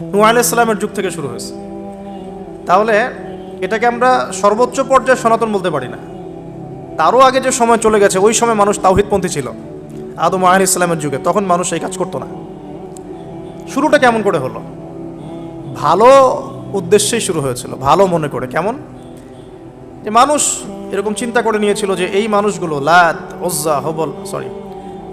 নূহ আলাইহিস সালামের যুগ থেকে শুরু হয়েছে। তাহলে এটাকে আমরা সর্বোচ্চ পর্যায়ে সনাতন বলতে পারি না। তারও আগে যে সময় চলে গেছে, ওই সময় মানুষ তাওহিদপন্থী ছিল, আদম আলাইহিস সালামের যুগে। তখন মানুষ এই কাজ করতো না। শুরুটা কেমন করে হলো? ভালো উদ্দেশ্যেই শুরু হয়েছিল, ভালো মনে করে। কেমন? যে মানুষ এরকম চিন্তা করে নিয়েছিল যে এই মানুষগুলো, লাত ওজ্জা হবল সরি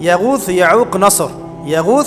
ইয়াগুথ ইয়াউক, নাসর ইয়াগুথ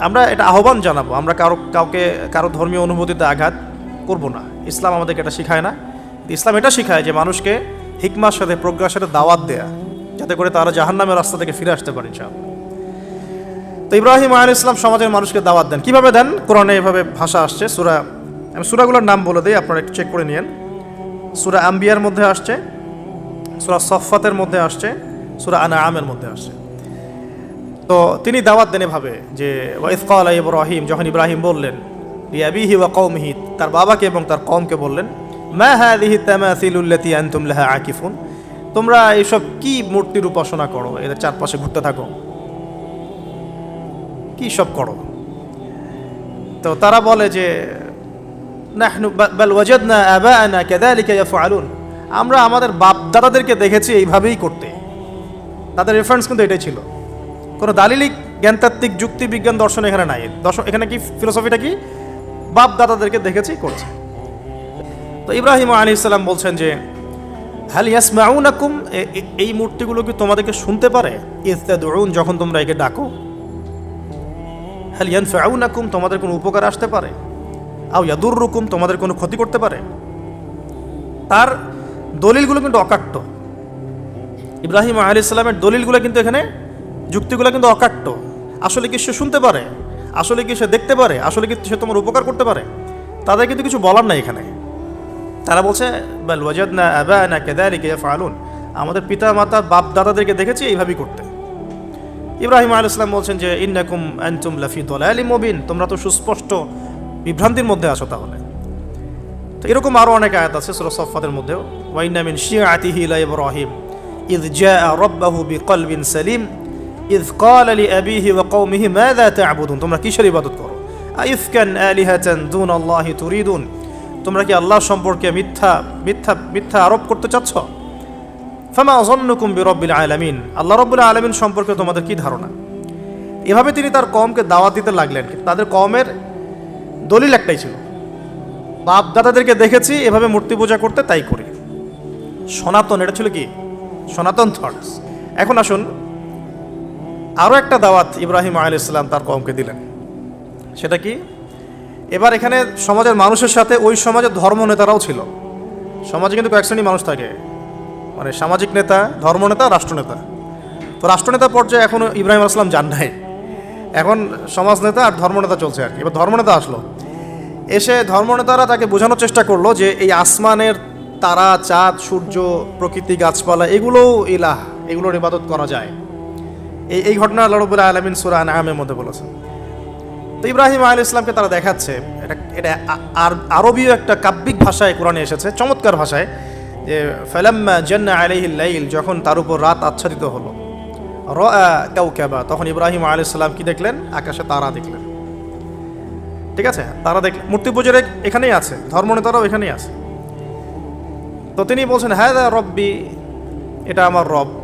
আমরা এটা আহ্বান জানাব, আমরা কারও, কাউকে, কারও ধর্মীয় অনুভূতিতে আঘাত করব না। ইসলাম আমাদেরকে এটা শেখায় না। ইসলাম এটা শেখায় যে মানুষকে হিকমার সাথে, প্রজ্ঞার সাথে দাওয়াত দেয়া, যাতে করে তারা জাহান্নামের রাস্তা থেকে ফিরে আসতে পারে ইনশাআল্লাহ। তো ইব্রাহিম আল ইসলাম সমাজের মানুষকে দাওয়াত দেন। কীভাবে দেন? কোরআনে এভাবে ভাষা আসছে। সুরা, আমি সুরাগুলোর নাম বলে দিই, আপনারা একটু চেক করে নিন সুরা আম্বিয়ার মধ্যে আসছে, সুরা সফাতের মধ্যে আসছে, সুরা আনা আমের মধ্যে আসছে। তো তিনি দাওয়াত দেন এভাবে যে ওয়াইফকাল ইব্রাহিম যখন ইব্রাহিম বললেন ইয়াবিহি ওয়া কৌমিহি তার বাবাকে এবং তার কমকে বললেন, মা হাদিহি তামাসিলুল্লাতি আনতুম লাহা আকিফুন তোমরা এইসব কি মূর্তির উপাসনা করো? এদের চারপাশে ঘুরতে থাকো। কি সব করো? তো তারা বলে যে, নাহনু বাল ওয়াজাদনা আবাআনা কাযালিকা ইয়াফআলুন আমরা আমাদের বাপ দাদাদেরকে দেখেছি এইভাবেই করতে। তাদের রেফারেন্স কিন্তু এটাই ছিল। কোনো দালিলিক, জ্ঞানতাত্ত্বিক যুক্তি বিজ্ঞান দর্শন এখানে নাই। দর্শন এখানে কি ফিলোসফিটা কি? বাপ দাদাদেরকে দেখেছি, করছে। তো ইব্রাহিম আলী ইসলাম বলছেন যে, হাল ইয়াসমাউনাকুম? এই মূর্তিগুলো কি তোমাদেরকে শুনতে পারে? ইস্তাদউন, যখন তোমরা একে ডাকো। হাল ইয়ানফাউনাকুম? তোমাদের কোনো উপকার আসতে পারে। আও ইয়াদুররুকুম? তোমাদের কোনো ক্ষতি করতে পারে। তার দলিলগুলো কিন্তু অকাট্য। ইব্রাহিম আলী ইসলামের দলিলগুলো কিন্তু এখানে যুক্তিগুলো কিন্তু অকাট্য। আসলে কি সে শুনতে পারে? আসলে কি সে দেখতে পারে? আসলে কি সে তোমার উপকার করতে পারে? তাদের কিন্তু কিছু বলার নাই এখানে। তারা বলছে ওয়াজাদ না কেদারি কে আমাদের পিতা মাতা বাপ দাদাদেরকে দেখেছি এইভাবেই করতে। ইব্রাহিম আল ইসলাম বলছেন যে, ইন্নাকুম অ্যান্টুম লাফি দলালি মবিন। তোমরা তো সুস্পষ্ট বিভ্রান্তির মধ্যে আসো তাহলে। তো এরকম আরও অনেক আয়াত আছে সুরা সফাদের মধ্যেও। ওয়াইনামিন শিয়া আতিহি ইব্রাহিম। ইদ জা রব্বাহু বিকলবিন সালিম। ইজ কল আলী আবিহি ওয়া কৌমিহি মাযা তা'বুদুন তোমরা কিসের ইবাদত করো? আইফকান আলিহাতান দুন আল্লাহি তুরিদুন। তোমরা কি আল্লাহ সম্পর্কে মিথ্যা মিথ্যা মিথ্যা আরোপ করতে চাচ্ছ? ফামা অজন্নকুম বিরব্বিল আলামিন। আল্লাহ রব্বুল আলামিন সম্পর্কে তোমাদের কি ধারণা? এভাবে তিনি তার কমকে দাওয়াত দিতে লাগলেন। তাদের কমের দলিল একটাই ছিল। বাপ দাদাদেরকে দেখেছি, এভাবে মূর্তি পূজা করতে তাই করি। সনাতন, এটা ছিল কি? সনাতন থটস এখন আসুন আরও একটা দাওয়াত ইব্রাহিম আল ইসলাম তার কমকে দিলেন। সেটা কি? এবার এখানে সমাজের মানুষের সাথে ওই সমাজের ধর্ম নেতারাও ছিল। সমাজে কিন্তু কয়েক শ্রেণি মানুষ থাকে। মানে সামাজিক নেতা ধর্মনেতা রাষ্ট্রনেতা তো রাষ্ট্রনেতা পর্যায়ে এখন ইব্রাহিম আসলাম যান নাই। এখন সমাজ নেতা আর ধর্মনেতা চলছে আর কি। এবার ধর্মনেতা আসলো। এসে ধর্মনেতারা তাকে বোঝানোর চেষ্টা করল যে এই আসমানের তারা, চাঁদ, সূর্য, প্রকৃতি, গাছপালা, এগুলোও ইলাহ, এগুলোর ইবাদত করা যায়। এই এই ঘটনা রবুল্লাহ আলমিন সুরা আমের মধ্যে বলেছেন। তো ইব্রাহিম আল ইসলামকে তারা দেখাচ্ছে, এটা এটা আর, আরবীয় একটা কাব্যিক ভাষায় কোরআনে এসেছে, চমৎকার ভাষায়, যে, ফেলাম্মা জন্না আলাইহিল লাইল, যখন তার উপর রাত আচ্ছাদিত হলো। র কাউকাবা তখন ইব্রাহিম আলাইহিস সালাম কি দেখলেন? আকাশে তারা দেখলেন। ঠিক আছে? তারা দেখলেন। মূর্তি পুজোর এখানেই আছে। ধর্মনেতারাও এখানেই আছে। তো তিনি বলছেন হ্যাঁ রব্বি, এটা আমার রব।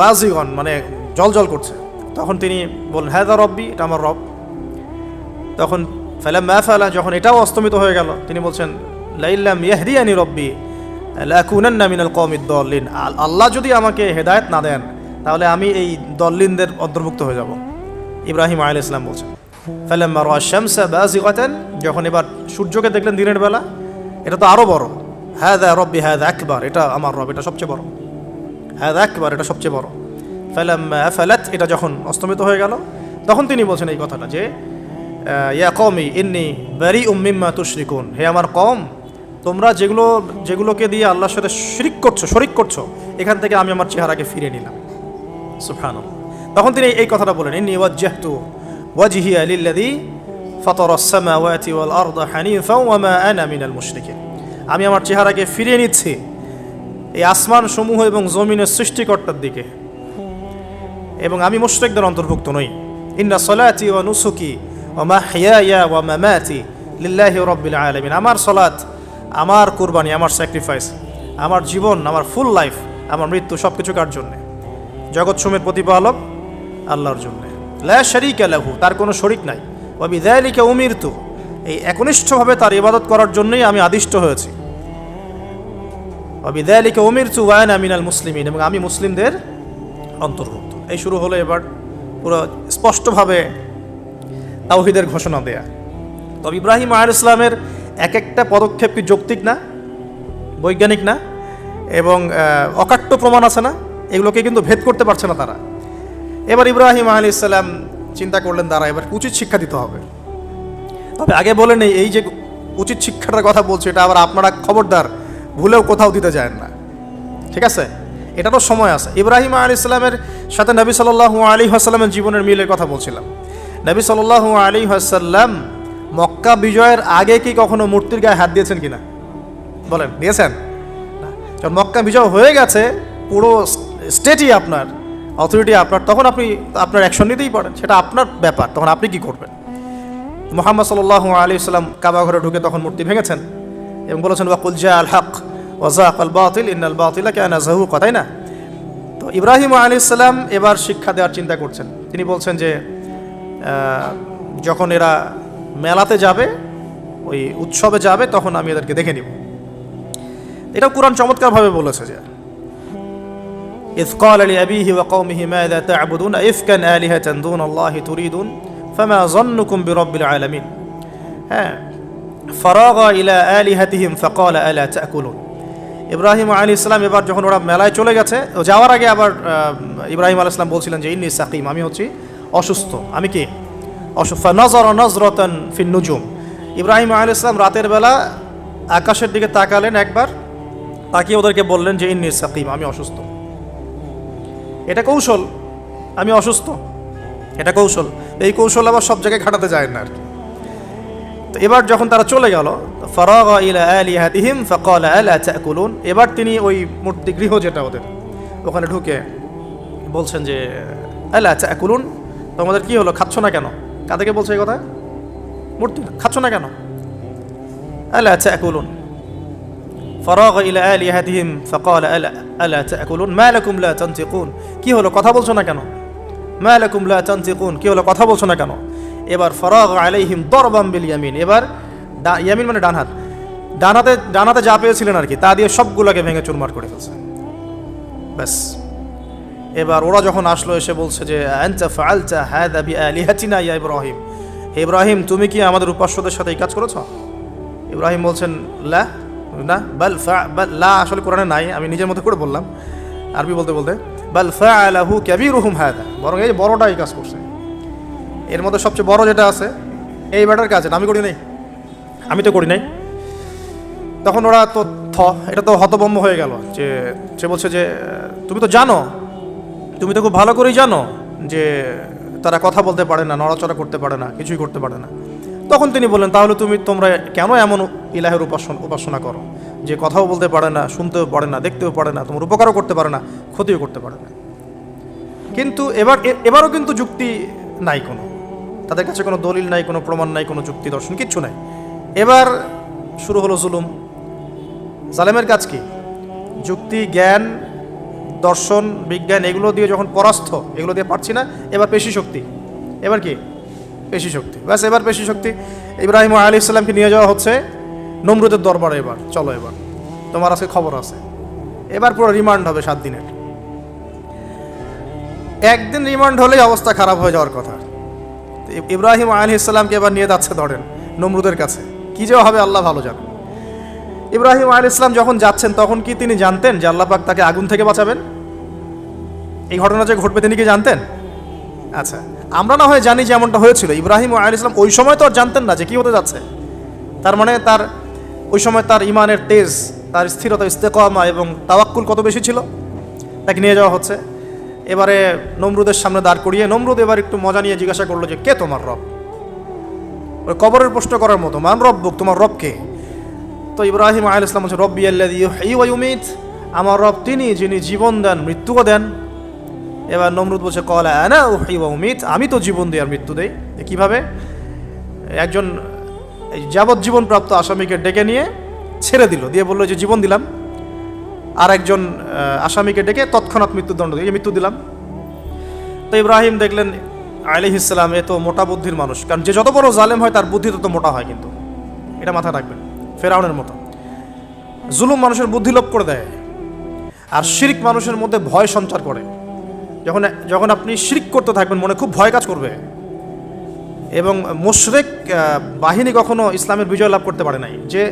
বাজিগন মানে জল জল করছে। তখন তিনি বললেন হ্যাঁ দা রব্বি, এটা আমার রব। তখন ফেলা ম্যা ফেলা যখন এটাও অস্তমিত হয়ে গেল, তিনি বলছেন লাইল্লাম ইয়াহদিয়ানি রব্বি, লাকুনান্না মিনাল কওমিদ দল্লিন। আল্লাহ যদি আমাকে হেদায়েত না দেন, তাহলে আমি এই দল্লিনদের অন্তর্ভুক্ত হয়ে যাব। ইব্রাহিম আলাইহিস ইসলাম বলছেন ফালাম্মা রা'a শামসা বাজিগাতান যখন এবার সূর্যকে দেখলেন দিনের বেলা, এটা তো আরও বড়। হাদা রব্বি, হাদা আকবার, এটা আমার রব, এটা সবচেয়ে বড়। হ্যাঁ একবার এটা সবচেয়ে বড়। ফেলাম ফেলাত এটা যখন অস্তমিত হয়ে গেল, তখন তিনি বলছেন এই কথাটা যে ইয়া কমি ইন্নি ব্যারি উম্মিম্মা তুশরিকুন। হে আমার কম তোমরা যেগুলো, যেগুলোকে দিয়ে আল্লাহর সাথে শিরিক করছ, শরিক করছ, এখান থেকে আমি আমার চেহারাকে ফিরে নিলাম। সুফান তখন তিনি এই কথাটা বলেন, ইন্নি ওয়াজ্জাহতু ওয়াজহি লিল্লাযী ফাতারা আস-সামাওয়াতি ওয়াল আরদা হানিফা ওয়া মা আনা মিনাল মুশরিকিন। আমি আমার চেহারাকে ফিরিয়ে নিচ্ছি এই আসমান সমূহ এবং জমিনের সৃষ্টিকর্তার দিকে। এবং আমি মুশরিকদের অন্তর্ভুক্ত নই। ইন্না সলাতি ও নুসুকি ও ওয়া মাহইয়ায়া ওয়া মামাতি লিল্লাহি রাব্বিল আলামিন। আমার সলাত আমার কুরবানি, আমার স্যাক্রিফাইস আমার জীবন, আমার ফুল লাইফ আমার মৃত্যু সব কিছু কার জন্যে? জগৎ সমের প্রতিপালক আল্লাহর জন্য। লা শারিকা লাহু, তার কোনো শরিক নাই। ওয়া বিযালিকা উমিরতু, এই একনিষ্ঠভাবে তার ইবাদত করার জন্যই আমি আদিষ্ট হয়েছি। অবিদালিকে ওমির চুয়ান আমিনাল মুসলিমিন এবং আমি মুসলিমদের অন্তর্ভুক্ত। এই শুরু হলো এবার পুরো স্পষ্টভাবে তাওহিদের ঘোষণা দেয়া। তবে ইব্রাহিম আয়ার ইসলামের এক একটা পদক্ষেপ কি যৌক্তিক না? বৈজ্ঞানিক না? এবং অকাট্য প্রমাণ আছে না? এগুলোকে কিন্তু ভেদ করতে পারছে না তারা। এবার ইব্রাহিম আলী ইসলাম চিন্তা করলেন তারা এবার উচিত শিক্ষা দিতে হবে। তবে আগে বলে নেই, এই যে উচিত শিক্ষাটার কথা বলছে, এটা আবার আপনারা খবরদার ভুলেও কোথাও দিতে যায় না। ঠিক আছে? এটারও সময় আছে। ইব্রাহিম আলী ইসলামের সাথে নবী সাল্লাল্লাহু আলী হাসাল্লামের জীবনের মিলের কথা বলছিলাম। নবী সাল্লাল্লাহু আলী হাসাল্লাম মক্কা বিজয়ের আগে কি কখনো মূর্তির গায়ে হাত দিয়েছেন কিনা? বলেন, দিয়েছেন। না। কারণ মক্কা বিজয় হয়ে গেছে, পুরো স্টেটই আপনার, অথরিটি আপনার, তখন আপনি আপনার অ্যাকশন নিতেই পারেন। সেটা আপনার ব্যাপার, তখন আপনি কি করবেন? মোহাম্মদ সাল্লাহ আলী সাল্লাম কাবা ঘরে ঢুকে তখন মূর্তি ভেঙেছেন। এবং বলেছেন ওয়াকুল জা আল হক ওয়াজাক আল বাতিল ইন্নাল বাতিলা কেন জাহু কথাই না তো ইব্রাহিম আলী সাল্লাম এবার শিক্ষা দেওয়ার চিন্তা করছেন তিনি বলছেন যে আহ, যখন এরা মেলাতে যাবে ওই উৎসবে যাবে তখন আমি এদেরকে দেখে নিব এটা কোরআন চমৎকারভাবে বলেছে যে إذ قال لأبيه وقومه ماذا تعبدون إفكا آلهة دون الله تريدون فما ظنكم برب العالمين হ্যাঁ ইলা ফকল ইব্রাহিম আলী ইসলাম এবার যখন ওরা মেলায় চলে গেছে যাওয়ার আগে আবার ইব্রাহিম আলী ইসলাম বলছিলেন যে, ইন্নি সাকিম, আমি হচ্ছি অসুস্থ। আমি কি? অসুস্থ। নজর নজরতন ফিনুজুম ইব্রাহিম আলী ইসলাম রাতের বেলা আকাশের দিকে তাকালেন একবার, তাকিয়ে ওদেরকে বললেন যে, ইন্নি সাকিম, আমি অসুস্থ। এটা কৌশল। আমি অসুস্থ। এটা কৌশল। এই কৌশল আবার সব জায়গায় খাটাতে যায় না আর কি। তো এবার যখন তারা চলে গেল, ফরাগ ইলা আলি হাতিহিম ফকল আলা চাকুলুন এবার তিনি ওই মূর্তি গৃহ যেটা ওদের, ওখানে ঢুকে বলছেন যে, আলা চাকুলুন তোমাদের কি হলো? খাচ্ছ না কেন? কাদেরকে বলছে এই কথা? মূর্তি খাচ্ছ না কেন? আলা চাকুলুন ফরাগ ইলা আলি হাতিহিম ফকল আলা আলা চাকুলুন মা লাকুম লা তানতিকুন। কি হলো? কথা বলছো না কেন? মা লাকুম লা তানতিকুন। কি হলো? কথা বলছো না কেন? এবার ফরাগ আলাইহিম দরবাম বিল ইয়ামিন। এবার ইয়ামিন মানে ডান হাত ডান হাতে ডান হাতে যা পেয়েছিলেন আর কি তা দিয়ে সবগুলোকে ভেঙে চুরমার করে ফেলছে। ব্যাস। এবার ওরা যখন আসলো, এসে বলছে যে, আনতা ফাআলতা হাদা বিআলিহাতিনা ইয়া ইব্রাহিম? ইব্রাহিম, তুমি কি আমাদের উপাস্যদের সাথে এই কাজ করেছ? ইব্রাহিম বলছেন, লা, না, বাল ফা লা আসলে কোরআনে নাই, আমি নিজের মতো করে বললাম। আরবি বলতে বলতে, বাল ফা আলাহু ক্যাবিরুহুম হায়দা বরং এই বড়টা এই কাজ করছে। এর মধ্যে সবচেয়ে বড় যেটা আছে এই ব্যাটার কাজ আমি করি নাই। আমি তো করি নাই। তখন ওরা তো থ এটা তো হতবম্ব হয়ে গেল যে সে বলছে যে তুমি তো জানো তুমি তো খুব ভালো করেই জানো যে তারা কথা বলতে পারে না নড়াচড়া করতে পারে না কিছুই করতে পারে না। তখন তিনি বললেন তাহলে তুমি তোমরা কেন এমন ইলাহের উপাসনা উপাসনা করো? যে কথাও বলতে পারে না শুনতেও পারে না দেখতেও পারে না তোমার উপকারও করতে পারে না ক্ষতিও করতে পারে না। কিন্তু এবার এ- এবারও কিন্তু যুক্তি নাই কোনো। তাদের কাছে কোনো দলিল নাই, কোনো প্রমাণ নাই, কোনো যুক্তি দর্শন, কিচ্ছু নাই। এবার শুরু হলো জুলুম। জালেমের কাজ কি? যুক্তি, জ্ঞান, দর্শন, বিজ্ঞান, এগুলো দিয়ে যখন পরাস্ত, এগুলো দিয়ে পারছি না, এবার পেশি শক্তি। এবার কি? পেশি শক্তি। ব্যাস, এবার পেশি শক্তি। ইব্রাহিম আলী ইসলামকে নিয়ে যাওয়া হচ্ছে নমরুদের দরবারে এবার। চলো এবার। তোমার আজকে খবর আছে। এবার পুরো রিমান্ড হবে সাত দিনের। একদিন রিমান্ড হলেই অবস্থা খারাপ হয়ে যাওয়ার কথা। ইব্রাহিম আলী ইসলামকে এবার নিয়ে যাচ্ছে ধরেন নমরুদের কাছে। কি যে হবে, আল্লাহ ভালো জানেন ইব্রাহিম আলী ইসলাম যখন যাচ্ছেন, তখন কি তিনি জানতেন যে আল্লাহ পাক তাকে আগুন থেকে বাঁচাবেন? এই ঘটনা যে ঘটবে, তিনি কি জানতেন? আচ্ছা আমরা না হয় জানি যে এমনটা হয়েছিল। ইব্রাহিম আলী ইসলাম ওই সময় তো আর জানতেন না যে কি হতে যাচ্ছে। তার মানে তার, ওই সময় তার ইমানের তেজ, তার স্থিরতা, ইস্তেকমা এবং তাওয়াক্কুল কত বেশি ছিল? তাকে নিয়ে যাওয়া হচ্ছে। এবারে নমরুদের সামনে দাঁড় করিয়ে নমরুদ এবার একটু মজা নিয়ে জিজ্ঞাসা করল যে, কে তোমার রব? ওই কবরের প্রশ্ন করার মতো, মান রব্বুক, তোমার রব কে? তো ইব্রাহিম আল ইসলাম বলছে, রব্বি আল্লাহ আমার রব তিনি যিনি জীবন দেন, মৃত্যুও দেন। এবার নমরুদ বলছে, কলা আনা উহি উমিত, আমি তো জীবন দিই আর মৃত্যু দেই। কীভাবে? একজন যাবজ্জীবন প্রাপ্ত আসামিকে ডেকে নিয়ে ছেড়ে দিল, দিয়ে বলল যে জীবন দিলাম আর একজন আসামিকে ডেকে তৎক্ষণাৎ মৃত্যুদণ্ড দিয়ে মৃত্যু দিলাম। তো ইব্রাহিম দেখলেন আলি ইসলাম এ তো মোটা বুদ্ধির মানুষ। কারণ যে যত বড় জালেম হয়, তার বুদ্ধি তত মোটা হয় কিন্তু। এটা মাথায় রাখবেন, ফেরাউনের মতো। জুলুম মানুষের বুদ্ধি লোপ করে দেয়, আর শিরিক মানুষের মধ্যে ভয় সঞ্চার করে। যখন যখন আপনি শিরিক করতে থাকবেন, মনে খুব ভয় কাজ করবে। এবং মুশরেক বাহিনী কখনো ইসলামের বিজয় লাভ করতে পারে নাই। যে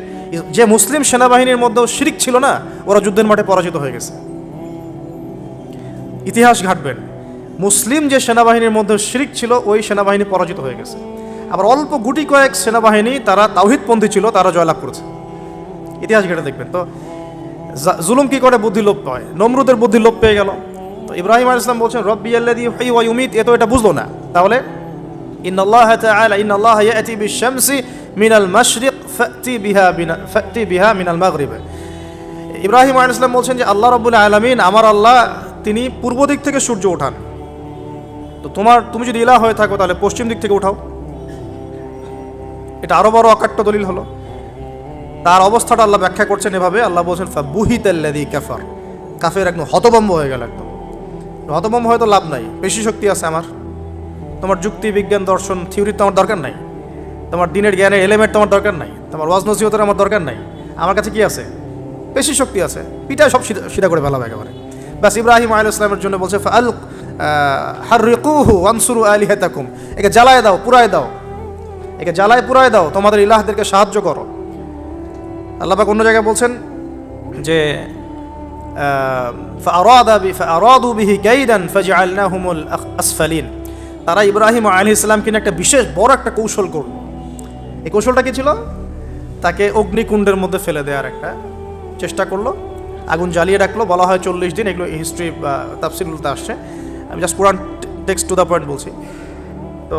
যে মুসলিম সেনাবাহিনীর মধ্যেও শিরিক ছিল না, ওরা যুদ্ধের মাঠে পরাজিত হয়ে গেছে। ইতিহাস ঘাটবেন। মুসলিম যে সেনাবাহিনীর মধ্যে শিরিক ছিল, ওই সেনাবাহিনী পরাজিত হয়ে গেছে। আবার অল্প গুটি কয়েক সেনাবাহিনী, তারা তাওহিদপন্থী ছিল, তারা জয়লাভ করেছে। ইতিহাস ঘেটে দেখবেন তো জুলুম কি করে? বুদ্ধি লোপ পায়। নমরুদের বুদ্ধি লোপ পেয়ে গেল। তো ইব্রাহিম আল ইসলাম বলছেন, রব্বি ওয়া ইউমিত। এ তো এটা বুঝলো না। তাহলে আল্লাহ তাআলা ইন আল্লাহ ইয়াতি বিশ-শামসি মিনাল মাশরিক ফাতি বিহা বিনা ফাতি বিহা মিনাল মাগরিব ইব্রাহিম আল ইসলাম বলছেন যে আল্লাহ রব্বুল আলামিন আমার আল্লাহ, তিনি পূর্ব দিক থেকে সূর্য ওঠান। তো তোমার, তুমি যদি ইলা হয়ে থাকো তাহলে পশ্চিম দিক থেকে উঠাও। এটা আরও বড় অকাট্য দলিল হলো। তার অবস্থাটা আল্লাহ ব্যাখ্যা করছেন এভাবে। আল্লাহ বলছেন বুহিতাল্লাদি কাফার। কাফের একদম হতবম্ব হয়ে গেল একদম। হতবম্ব হয়তো লাভ নাই। বেশি শক্তি আছে আমার। তোমার যুক্তি বিজ্ঞান দর্শন থিওরির তো আমার দরকার নাই তোমার দিনের জ্ঞানের এলিমেন্ট তোমার দরকার নাই তোমার ওয়াজ নসিহতের আমার দরকার নাই আমার কাছে কি আছে বেশি শক্তি আছে পিঠায় সব সিধা- সিধা করে ফেলাবে একেবারে ব্যাস ইব্রাহিম আল ইসলামের জন্য বলছে আল হারিকুহু আনসুরু আলী হেতাকুম একে জ্বালায় দাও পুরায় দাও একে জ্বালায় পুরায় দাও তোমাদের ইলাহদেরকে সাহায্য করো আল্লাপাক অন্য জায়গায় বলছেন যে فأراد ب- فأرادوا به كيدا فجعلناهم الأسفلين তারা ইব্রাহিম আলী ইসলামকে নিয়ে একটা বিশেষ বড় একটা কৌশল করল। এই কৌশলটা কি ছিল? তাকে অগ্নিকুণ্ডের মধ্যে ফেলে দেওয়ার একটা চেষ্টা করল। আগুন জ্বালিয়ে রাখল, বলা হয় চল্লিশ দিন, এগুলো হিস্ট্রি বা তাফসিলগুলোতে আসছে। আমি জাস্ট পুরান টেক্সট টু দ্য পয়েন্ট বলছি। তো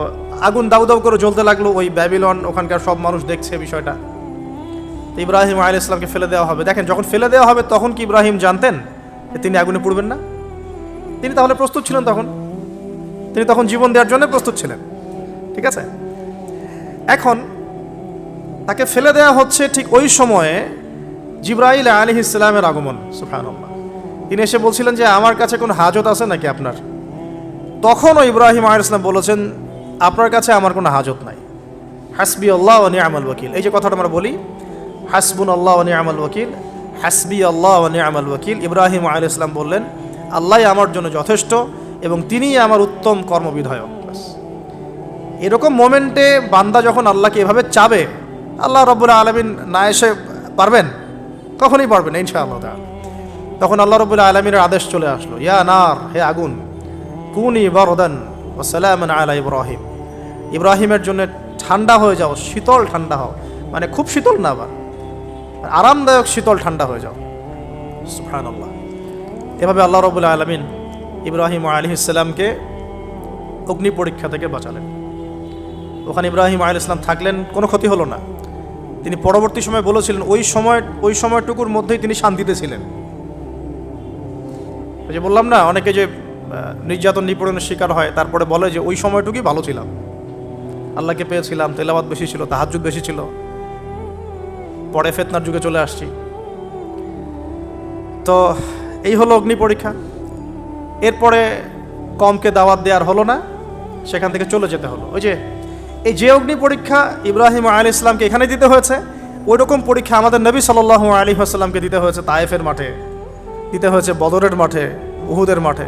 আগুন দাউ দাউ করে জ্বলতে লাগল, ওই ব্যাবিলন, ওখানকার সব মানুষ দেখছে বিষয়টা। তো ইব্রাহিম আলী ইসলামকে ফেলে দেওয়া হবে। দেখেন, যখন ফেলে দেওয়া হবে, তখন কি ইব্রাহিম জানতেন যে তিনি আগুনে পড়বেন না? তিনি তাহলে প্রস্তুত ছিলেন তখন? তিনি তখন জীবন দেওয়ার জন্য প্রস্তুত ছিলেন। ঠিক আছে? এখন তাকে ফেলে দেওয়া হচ্ছে ঠিক ওই সময়ে জিব্রাইল আলী ইসলামের আগমন সুফানুল্লাহ তিনি এসে বলছিলেন যে, আমার কাছে কোনো হাজত আছে নাকি আপনার? তখনও ইব্রাহিম আলী ইসলাম বলেছেন, আপনার কাছে আমার কোনো হাজত নাই। হাসবি আল্লাহ ও নিয়ামাল ওয়াকিল। এই যে কথাটা আমরা বলি হাসবুন আল্লাহ ও নিয়ামাল ওয়াকিল হাসবি আল্লাহ ও নিয়ামাল ওয়াকিল। ইব্রাহিম আলী ইসলাম বললেন, আল্লাহ আমার জন্য যথেষ্ট। এবং তিনিই আমার উত্তম কর্মবিধায়ক। এরকম মোমেন্টে বান্দা যখন আল্লাহকে এভাবে চাবে, আল্লাহ রব্বুল আলমিন না এসে পারবেন? কখনই পারবেন ইনশাআল্লাহ তাআলা। তখন আল্লাহ রব্বুল আলমিনের আদেশ চলে আসলো, ইয়া নার, হে আগুন, কুনি বরদান ও সালামান আলা ইব্রাহিম। ইব্রাহিমের জন্য ঠান্ডা হয়ে যাও, শীতল ঠান্ডা হও। মানে খুব শীতল না আবার, আরামদায়ক শীতল ঠান্ডা হয়ে যাও। সুফান আল্লাহ এভাবে আল্লাহ রবুল্লা আলমিন ইব্রাহিম আলী ইসলামকে অগ্নি পরীক্ষা থেকে বাঁচালেন। ওখানে ইব্রাহিম আলী ইসলাম থাকলেন, কোনো ক্ষতি হলো না। তিনি পরবর্তী সময় বলেছিলেন, ওই সময়, ওই সময়টুকুর মধ্যেই তিনি শান্তিতে ছিলেন। যে বললাম না, অনেকে যে নির্যাতন নিপীড়নের শিকার হয়, তারপরে বলে যে, ওই সময়টুকুই ভালো ছিলাম। আল্লাহকে পেয়েছিলাম তেলাবাদ বেশি ছিল তাহাজুদ বেশি ছিল। পরে ফেতনার যুগে চলে আসছি। তো এই হলো অগ্নি পরীক্ষা। এরপরে কমকে দাওয়াত দেওয়ার হলো না, সেখান থেকে চলে যেতে হলো। ওই যে, এই যে অগ্নি পরীক্ষা ইব্রাহিম আলী ইসলামকে এখানে দিতে হয়েছে, ওই রকম পরীক্ষা আমাদের নবী সাল্লাহ আলী আসসালামকে দিতে হয়েছে তায়েফের মাঠে, দিতে হয়েছে বদরের মাঠে, উহুদের মাঠে।